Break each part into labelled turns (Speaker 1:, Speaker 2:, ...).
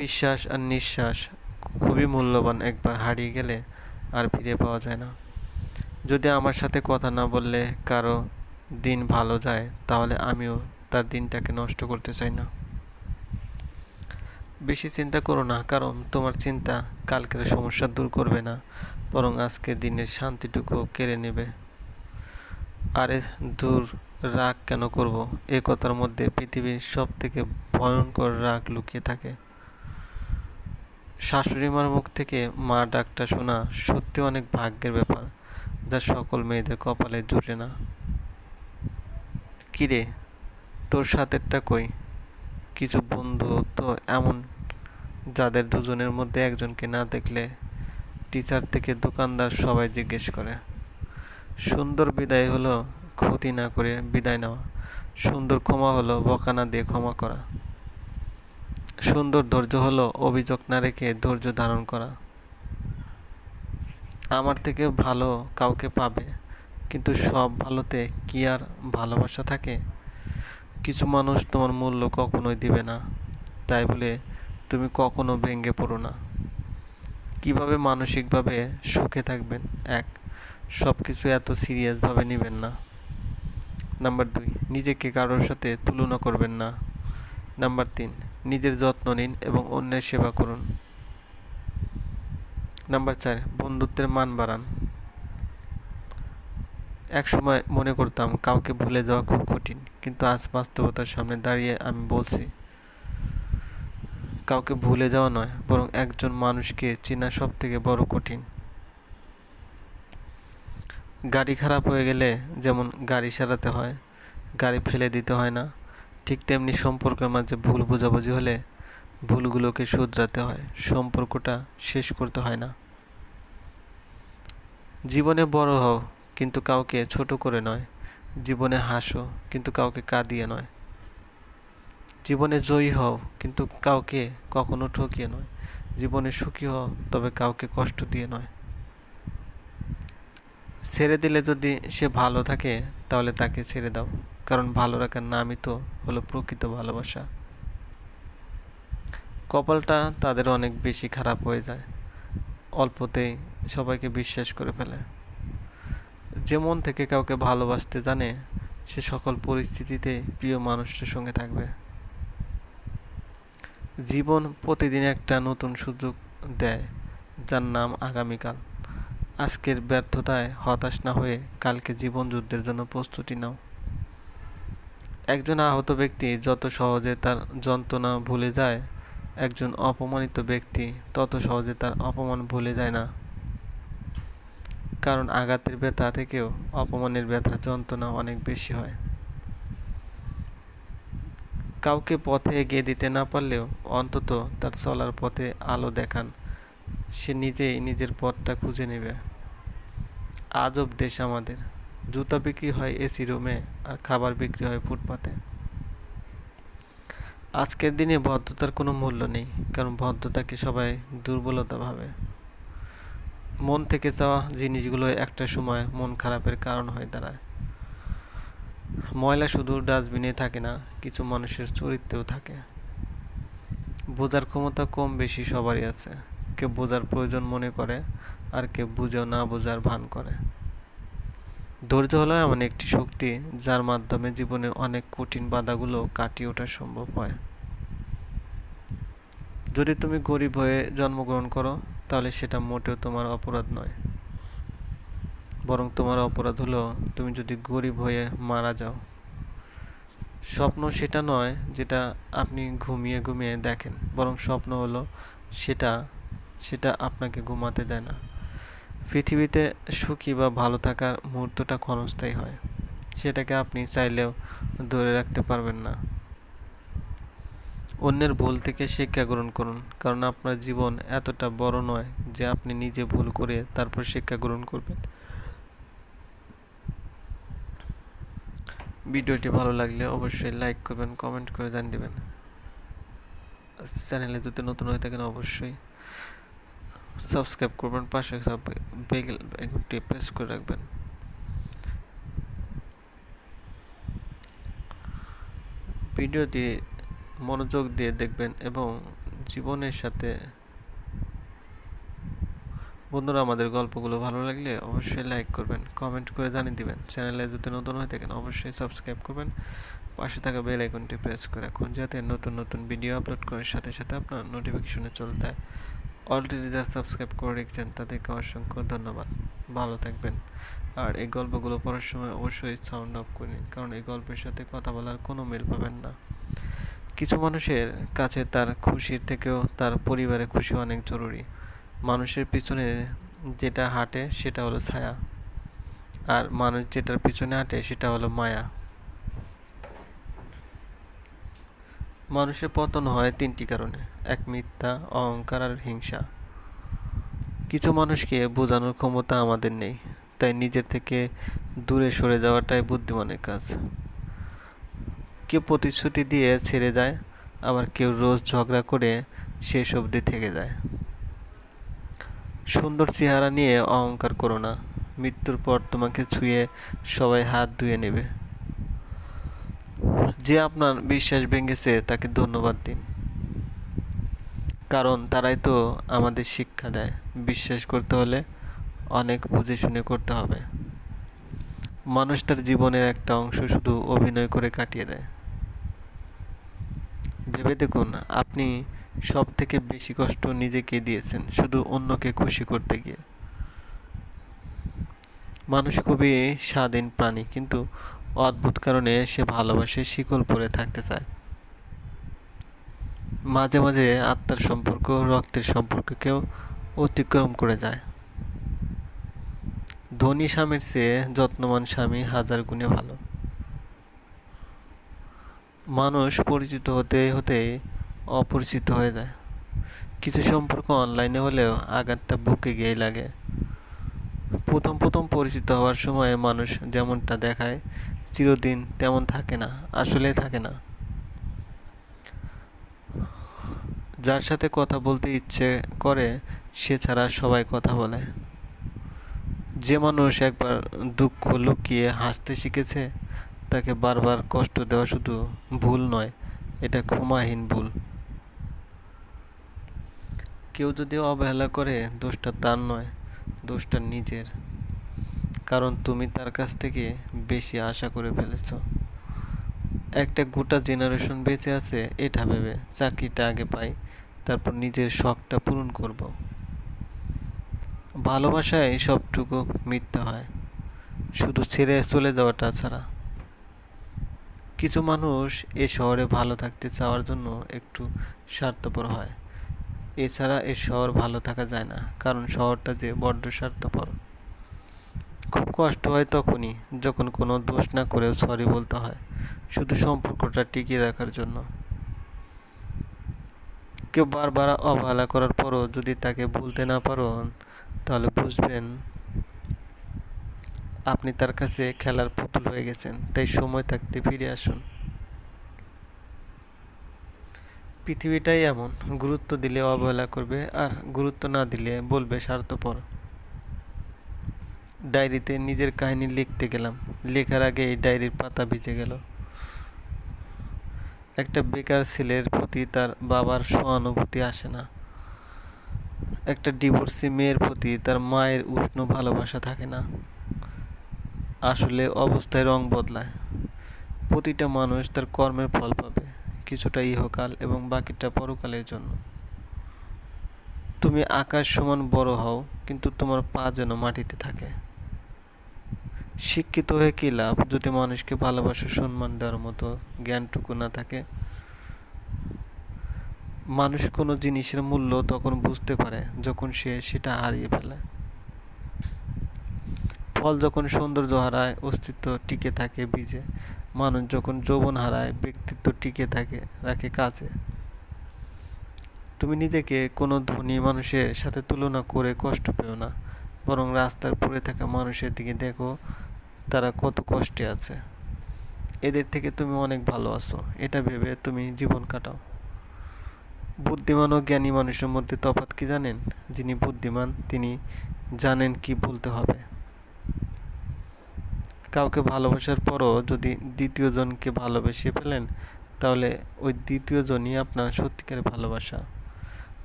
Speaker 1: বিশ্বাস আর নিঃশ্বাস খুবই মূল্যবান একবার হারিয়ে গেলে আর ফিরে পাওয়া যায় না। যদি আমার সাথে কথা না বললে কারও দিন ভালো যায়, তাহলে আমিও তার দিনটাকে নষ্ট করতে চাই না। বেশি চিন্তা করো না, কারণ তোমার চিন্তা কালকের সমস্যা দূর করবে না, বরং আজকের দিনের শান্তিটুকু কেড়ে নেবে। আরে দূর রাগ কেন করব? এ কথার মধ্যে পৃথিবীর সব থেকে ভয়ঙ্কর রাগ লুকিয়ে থাকে। শাশুড়ি মার মুখ থেকে মা ডাকটা শোনা সত্যি অনেক ভাগ্যের ব্যাপার, যা সকল মেয়েদের কপালে জুটে না। কিরে, তোর সাথেরটা কই? কিছু বন্ধু তো এমন, যাদের দুজনের মধ্যে একজনকে না দেখলে টিচার থেকে দোকানদার সবাই জিজ্ঞেস করে। সুন্দর বিদায় হলো, ক্ষতি না করে বিদায় নেওয়া। সুন্দর ক্ষমা হলো, বকানা দিয়ে ক্ষমা করা। সুন্দর ধৈর্য হলো অভিযোগ না রেখে ধৈর্য ধারণ করা। আমার থেকে ভালো কাউকে পাবে, কিন্তু সব ভালোতে কি আর ভালোবাসা থাকে? কিছু মানুষ তোমার মূল্য কখনোই দিবে না, তাই বলে তুমি কখনো ভেঙে পড়ো না। কীভাবে মানসিকভাবে সুখে থাকবেন? এক সব কিছু এত সিরিয়াসভাবে নেবেন না। নাম্বার দুই, নিজেকে কারোর সাথে তুলনা করবেন না। নাম্বার তিন নিজের যত্ন নিন এবং অন্যের সেবা করুন। নাম্বার চার, বন্ধুত্বের মান বাড়ান। এক সময় মনে করতাম, কাউকে ভুলে যাওয়া খুব কঠিন, কিন্তু আজ বাস্তবতার সামনে দাঁড়িয়ে আমি বলছি, কাউকে ভুলে যাওয়া নয়, বরং একজন মানুষকে চেনা সব থেকে বড় কঠিন। গাড়ি খারাপ হয়ে গেলে যেমন গাড়ি সারাতে হয়, গাড়ি ফেলে দিতে হয় না ঠিক তেমনি সম্পর্কের মাঝে ভুল বোঝাবুঝি হলে ভুলগুলোকে শুধরাতে হয়। সম্পর্কটা শেষ করতে হয় না। জীবনে বড় হও, কিন্তু কাউকে ছোট করে নয়। জীবনে হাসো, কিন্তু কাউকে কাঁদিয়ে নয়। জীবনে জয়ী হও, কিন্তু কাউকে কখনো ঠকিয়ে নয়। জীবনে সুখী হও, তবে কাউকে কষ্ট দিয়ে নয়। ছেড়ে দিলে যদি সে ভালো থাকে, তাহলে তাকে ছেড়ে দাও। কারণ ভালো রাখার নামই তো হলো প্রকৃত ভালোবাসা। কপালটা তাদের অনেক বেশি খারাপ হয়ে যায়, অল্পতেই সবাইকে বিশ্বাস করে ফেলে। যে মন থেকে কাউকে ভালোবাসতে জানে, সে সকল পরিস্থিতিতে প্রিয় মানুষটার সঙ্গে থাকবে। জীবন প্রতিদিন একটা নতুন সুযোগ দেয়, যার নাম আগামীকাল। আজকের ব্যর্থতায় হতাশ না হয়ে কালকে জীবন যুদ্ধের জন্য প্রস্তুতি নাও। একজন আহত ব্যক্তি যত সহজে তার যন্ত্রণা ভুলে যায়, একজন অপমানিত ব্যক্তি তত সহজে তার অপমান ভুলে যায় না। কারণ আঘাতের ব্যথা থেকেও অপমানের ব্যথার যন্ত্রণা অনেক বেশি হয়। কাউকে পথে এগিয়ে দিতে না পারলেও অন্তত তার চলার পথে আলো দেখান। সে নিজেই নিজের পথটা খুঁজে নেবে। আজব দেশ আমাদের। জুতা বিক্রি হয় এসি রুমে আর খাবার বিক্রি হয় ফুটপাতে। আজকের দিনে ভদ্রতার কোনো মূল্য নেই, কারণ ভদ্রতাকে সবাই দুর্বলতা ভাবে। মন থেকে চাওয়া জিনিসগুলো একটা সময় মন খারাপের কারণ হয়ে দাঁড়ায়। ময়লা শুধু ডাস্টবিনে থাকে না, কিছু মানুষের চরিত্রেও থাকে। বোঝার ক্ষমতা কম বেশি সবারই আছে। কেউ বোঝার প্রয়োজন মনে করে আর কেউ বুঝেও না বোঝার ভান করে। ধৈর্য হলো এমন একটি শক্তি যার মাধ্যমে জীবনের অনেক কঠিন বাধাগুলো কাটিয়ে ওঠা সম্ভব হয়। যদি তুমি গরিব হয়ে জন্মগ্রহণ করো, তাহলে সেটা মোটেও তোমার অপরাধ নয়। বরং তোমার অপরাধ হলো তুমি যদি গরিব হয়ে মারা যাও। স্বপ্ন সেটা নয় যেটা আপনি ঘুমিয়ে ঘুমিয়ে দেখেন। বরং স্বপ্ন হলো সেটা সেটা আপনাকে ঘুমাতে দেয় না। পৃথিবীতে সুখী বা ভালো থাকার মুহূর্তটা ক্ষণস্থায়ী হয়। সেটাকে আপনি চাইলেও ধরে রাখতে পারবেন না। অন্যের ভুল থেকে শিক্ষা গ্রহণ করুন, কারণ আপনার জীবন এতটা বড় নয় যে আপনি নিজে ভুল করে তারপর শিক্ষা গ্রহণ করবেন। ভিডিওটি ভালো লাগলে অবশ্যই লাইক করবেন, কমেন্ট করে জানিয়ে দেবেন। চ্যানেলে যদি নতুন হয়ে থাকেন অবশ্যই সাবস্ক্রাইব করবেন, পাশে বেল আইকনটি প্রেস করে রাখবেন। ভিডিওটি মনোযোগ দিয়ে দেখবেন এবং জীবনের সাথে বন্ধুরা, আমাদের গল্পগুলো ভালো লাগলে অবশ্যই লাইক করবেন, কমেন্ট করে জানিয়ে দিবেন। চ্যানেলে যদি নতুন হয়ে থাকেন, অবশ্যই সাবস্ক্রাইব করবেন। পাশে থাকা বেল আইকনটি প্রেস করে রাখুন, যাতে নতুন নতুন ভিডিও আপলোড করার সাথে সাথে আপনার নোটিফিকেশনে চলে যায়। অলরেডি যারা সাবস্ক্রাইব করে রেখেছেন তাদেরকে অসংখ্য ধন্যবাদ। ভালো থাকবেন। আর এই গল্পগুলো পড়ার সময় অবশ্যই সাউন্ড অফ করে নিন, কারণ এই গল্পের সাথে কথা বলার কোনো মিল পাবেন না। কিছু মানুষের কাছে তার খুশির থেকেও তার পরিবারের খুশি অনেক জরুরি। মানুষের পিছনে যেটা হাঁটে সেটা হলো ছায়া। আর মানুষ যেটার পিছনে হাঁটে সেটা হলো মায়া। মানুষের পতন হয় তিনটি কারণে, এক মিথ্যা, অহংকার আর হিংসা। কিছু মানুষকে বোঝানোর ক্ষমতা আমাদের নেই, তাই নিজের থেকে দূরে সরে যাওয়াটাই বুদ্ধিমানের কাজ। কেউ প্রতিশ্রুতি দিয়ে ছেড়ে যায়, আবার কেউ রোজ ঝগড়া করে শেষ অবধি থেকে যায়। সুন্দর চেহারা নিয়ে অহংকার করো না, মৃত্যুর পর তোমাকে ছুঁয়ে সবাই হাত ধুয়ে নেবে। যে আপনার বিশ্বাস ভেঙেছে, তাকে ধন্যবাদ দিন। কারণ তারাই তো আমাদের শিক্ষা দেয়। বিশ্বাস করতে হলে অনেক বুঝে শুনে করতে হবে। মানুষ তার জীবনের একটা অংশ শুধু অভিনয় করে কাটিয়ে দেয়। ভেবে দেখুন, আপনি সব থেকে বেশি কষ্ট নিজেকে দিয়েছেন, শুধু অন্যকে খুশি করতে গিয়ে। মানুষ খুবই স্বাধীন প্রাণী, কিন্তু অদ্ভুত কারণে সে ভালোবাসে শিকল পরে থাকতে চায়। মাঝে মাঝে আত্মার সম্পর্ক, রক্তের সম্পর্ককেও অতিক্রম করে যায়। ধনী স্বামীর চেয়ে যত্নবান স্বামী হাজার গুণে ভালো। মানুষ পরিচিত হতে হতে অপরিচিত হয়ে যায়। কিছু সম্পর্ক অনলাইনে হলেও আঘাতটা বুকে গিয়েই লাগে। প্রথম প্রথম পরিচিত হওয়ার সময় মানুষ যেমনটা দেখায় চিরদিন তেমন থাকে না, আসলে থাকে না। যার সাথে কথা বলতে ইচ্ছে করে, সে ছাড়া সবাই কথা বলে। যে মানুষ একবার দুঃখ লুকিয়ে হাসতে শিখেছে, তাকে বারবার কষ্ট দেওয়া শুধু ভুল নয়, এটা ক্ষমাহীন ভুল। কেউ যদি অবহেলা করে, দোষটা তার নয়, দোষটা নিজের। কারণ তুমি তার কাছ থেকে বেশি আশা করে ফেলেছ। একটা গোটা জেনারেশন বেঁচে আছে, এটা ভেবে চাকরিটা আগে পাই, তারপর নিজের শখটা পূরণ করব। ভালোবাসায় সবটুকু মিথ্যা হয়, শুধু ছেড়ে চলে যাওয়াটা ছাড়া। কিছু মানুষ এ শহরে ভালো থাকতে চাওয়ার জন্য একটু স্বার্থপর হয়। এছাড়া এ শহর ভালো থাকা যায় না, কারণ শহরটা যে বড্ড স্বার্থপর। খুব কষ্ট হয় তখনই যখন কোনো দোষ না করেও সরি বলতে হয়। শুধু সম্পর্কটা টিকিয়ে রাখার জন্য। কেউ বারবার অবহেলা করার পরও যদি তাকে ভুলতে না পারো, তাহলে বুঝবেন আপনি তার কাছে খেলার পুতুল হয়ে গেছেন, তাই সময় থাকতে ফিরে আসুন। পৃথিবীটাই এমন, গুরুত্ব দিলে অবহেলা করবে আর গুরুত্ব না দিলে বলবে স্বার্থপর। ডায়েরিতে নিজের কাহিনী লিখতে গেলাম। লেখার আগে এই ডায়েরির পাতা ভিজে গেল। একটা বেকার ছেলের প্রতি তার বাবার সহানুভূতি আসে না। একটা ডিভোর্সি মেয়ের প্রতি তার মায়ের উষ্ণ ভালোবাসা থাকে না। আসলে অবস্থায় রং বদলায়। প্রতিটা মানুষ তার কর্মের ফল পাবে, কিছুটা ইহকাল এবং বাকিটা পরকালের জন্য। তুমি আকাশ সমান বড় হও, কিন্তু তোমার পা যেন মাটিতে থাকে। শিক্ষিত হয়ে কী লাভ? যদি মানুষকে ভালোবাসা, সম্মান দেওয়ার মতো জ্ঞানটুকু না থাকে, মানুষ কোনো জিনিসের মূল্য তখন বুঝতে পারে যখন সে সেটা হারিয়ে ফেলে। ফল যখন সৌন্দর্য হারায়, অস্তিত্ব টিকে থাকে বীজে। মানুষ যখন যৌবন হারায়, ব্যক্তিত্ব টিকে থাকে, রাখে কাজে। তুমি নিজেকে কোনো ধনী মানুষের সাথে তুলনা করে কষ্ট পেও না, বরং রাস্তার পড়ে থাকা মানুষের দিকে দেখো তারা কত কষ্টে আছে। এদের থেকে তুমি অনেক ভালো আছো। এটা ভেবে তুমি জীবন কাটাও। বুদ্ধিমান ও জ্ঞানী মানুষের মধ্যে তফাৎ কি জানেন? যিনি বুদ্ধিমান, তিনি জানেন কি বলতে হবে। কাউকে ভালোবাসার পরও যদি দ্বিতীয় জনকে ভালোবেসে ফেলেন, তাহলে ওই দ্বিতীয় জনই আপনার সত্যিকারের ভালোবাসা।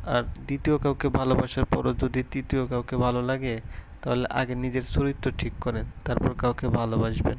Speaker 1: আর দ্বিতীয় কাউকে ভালোবাসার পরও যদি তৃতীয় কাউকে ভালো লাগে তাহলে আগে নিজের চরিত্র ঠিক করেন তারপর কাউকে ভালোবাসবেন।